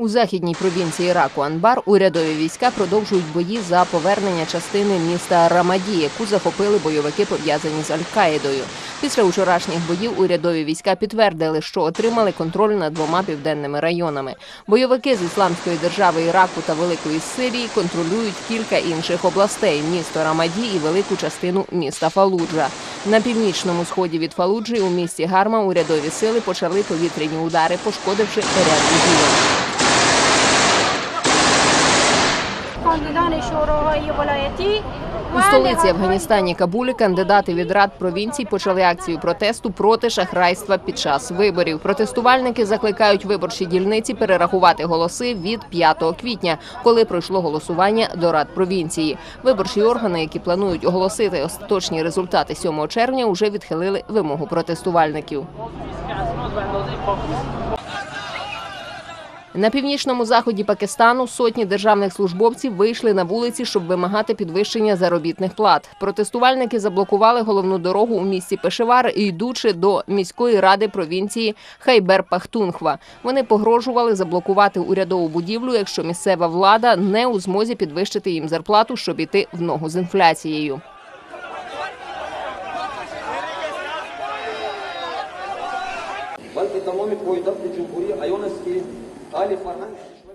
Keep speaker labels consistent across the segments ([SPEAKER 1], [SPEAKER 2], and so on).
[SPEAKER 1] У західній провінції Іраку Анбар урядові війська продовжують бої за повернення частини міста Рамаді, яку захопили бойовики, пов'язані з Аль-Каїдою. Після вчорашніх боїв урядові війська підтвердили, що отримали контроль над двома південними районами. Бойовики з ісламської держави Іраку та Великої Сирії контролюють кілька інших областей місто Рамаді і велику частину міста Фалуджа. На північному сході від Фалуджі у місті Гарма урядові сили почали повітряні удари, пошкодивши ряд будівель. У столиці Афганістані Кабулі кандидати від рад провінцій почали акцію протесту проти шахрайства під час виборів. Протестувальники закликають виборчі дільниці перерахувати голоси від 5 квітня, коли пройшло голосування до рад провінції. Виборчі органи, які планують оголосити остаточні результати 7 червня, уже відхилили вимогу протестувальників. На північному заході Пакистану сотні державних службовців вийшли на вулиці, щоб вимагати підвищення заробітних плат. Протестувальники заблокували головну дорогу у місті Пешевар, йдучи до міської ради провінції Хайбер-Пахтунхва. Вони погрожували заблокувати урядову будівлю, якщо місцева влада не у змозі підвищити їм зарплату, щоб іти в ногу з інфляцією.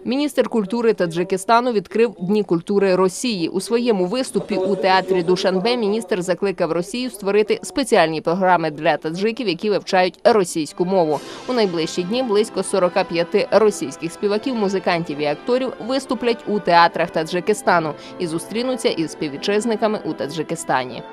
[SPEAKER 1] Міністр культури Таджикистану відкрив дні культури Росії. У своєму виступі у театрі Душанбе міністр закликав Росію створити спеціальні програми для таджиків, які вивчають російську мову. У найближчі дні близько 45 російських співаків, музикантів і акторів виступлять у театрах Таджикистану і зустрінуться із співвітчизниками у Таджикистані.